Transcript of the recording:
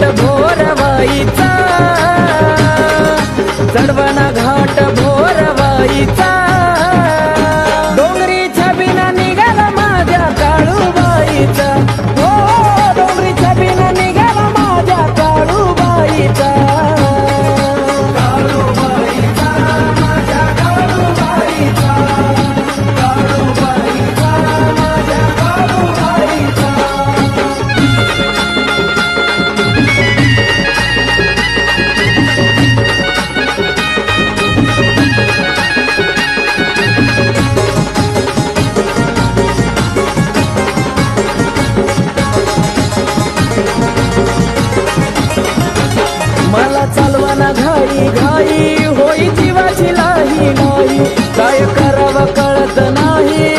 घाट भोरवाईचा. चढवना घाट भोरवाईचा चालवाना घाई घाई होई जीवाची लाही नाही. काय करावं कळत नाही.